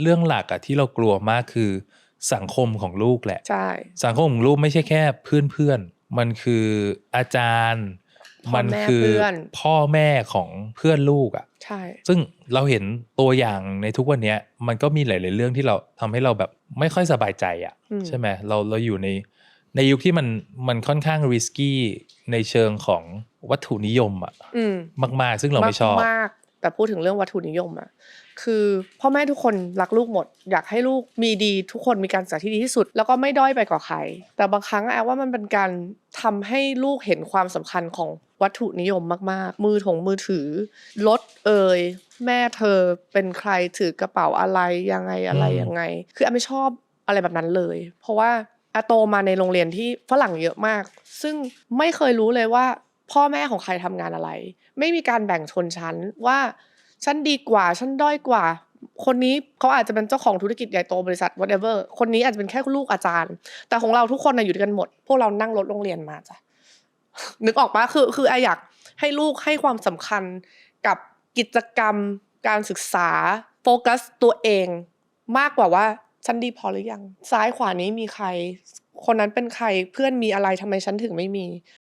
เรื่องหลักอะที่เรากลัวมากคือสังคมของลูกแหละ ใช่ สังคมของลูกไม่ใช่แค่เพื่อนเพื่อนๆมันคืออาจารย์พ่อมันแม่คือเพื่อนพ่อแม่ของเพื่อนลูกอะใช่ ซึ่งเราเห็นตัวอย่างในทุกวันเนี้ยมันก็มีหลาย ๆ เรื่องที่เราทำให้เราแบบไม่ค่อยสบายใจอะอืมใช่ไหมเราเราอยู่ในในยุคที่มันมันค่อนข้างริสกี้ในเชิงของวัตถุนิยมอะอืมมาก ๆ ซึ่งเราไม่ชอบมากๆ แต่พูดถึงเรื่องวัตถุนิยมอะคือพ่อแม่ทุกคนรักลูกหมด อยากให้ลูกมีดีทุกคนมีการศึกษาที่ดีที่สุด แล้วก็ไม่ด้อยไปกว่าใคร แต่บางครั้งแอบว่ามันเป็นการทำให้ลูกเห็นความสำคัญของวัตถุนิยมมาก ๆ มือถงมือถือรถเอ่ยแม่เธอเป็นใครถือกระเป๋าอะไรยังไงอะไรอืมยังไง คือแอบไม่ชอบอะไรแบบนั้นเลย เพราะว่าอาโตมาในโรงเรียนที่ฝรั่งเยอะมาก ซึ่งไม่เคยรู้เลยว่า พ่อแม่ของใครทำงานอะไร ไม่มีการแบ่งชนชั้นว่าฉันดีกว่าฉันด้อยกว่า คนนี้เขาอาจจะเป็นเจ้าของธุรกิจใหญ่โตบริษัท whatever คนนี้อาจจะเป็นแค่ลูกอาจารย์ แต่ของเราทุกคนนะอยู่ด้วยกันหมด พวกเรานั่งรถโรงเรียนมาจ้ะนึกออกปะคือ คือไออยากให้ลูกให้ความสำคัญกับกิจกรรม การศึกษาโฟกัสตัวเองมากกว่าว่าฉันดีพอหรือยัง ซ้ายขวานี้มีใคร คนนั้นเป็นใครเพื่อนมีอะไรทำไมฉันถึงไม่มี